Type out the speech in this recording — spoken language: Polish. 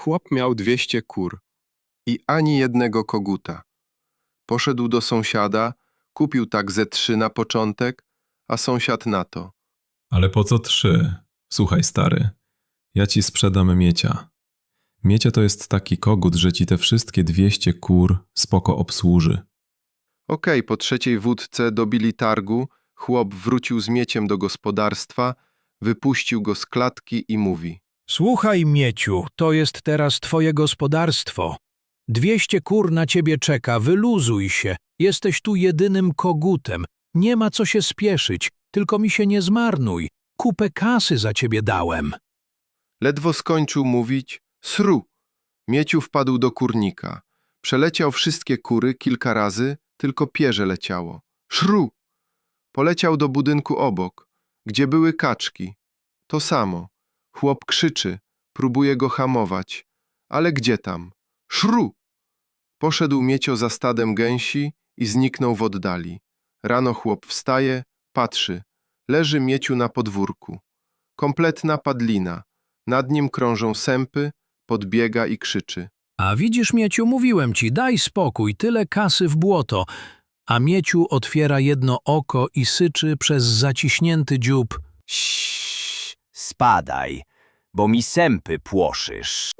Chłop miał dwieście kur i ani jednego koguta. Poszedł do sąsiada, kupił tak ze trzy na początek, a sąsiad na to. Ale po co trzy? Słuchaj, stary, ja ci sprzedam miecia. Miecia to jest taki kogut, że ci te wszystkie dwieście kur spoko obsłuży. Okej, po trzeciej wódce dobili targu, chłop wrócił z mieciem do gospodarstwa, wypuścił go z klatki i mówi. Słuchaj, Mieciu, to jest teraz twoje gospodarstwo. Dwieście kur na ciebie czeka, wyluzuj się. Jesteś tu jedynym kogutem. Nie ma co się spieszyć, tylko mi się nie zmarnuj. Kupę kasy za ciebie dałem. Ledwo skończył mówić, sru. Mieciu wpadł do kurnika. Przeleciał wszystkie kury kilka razy, tylko pierze leciało. Szru! Poleciał do budynku obok, gdzie były kaczki. To samo. Chłop krzyczy, próbuje go hamować. Ale gdzie tam? Szru! Poszedł Miecio za stadem gęsi i zniknął w oddali. Rano chłop wstaje, patrzy. Leży Mieciu na podwórku. Kompletna padlina. Nad nim krążą sępy, podbiega i krzyczy. A widzisz, Mieciu, mówiłem ci, daj spokój, tyle kasy w błoto. A Mieciu otwiera jedno oko i syczy przez zaciśnięty dziób. Ś, spadaj, bo mi sępy płoszysz.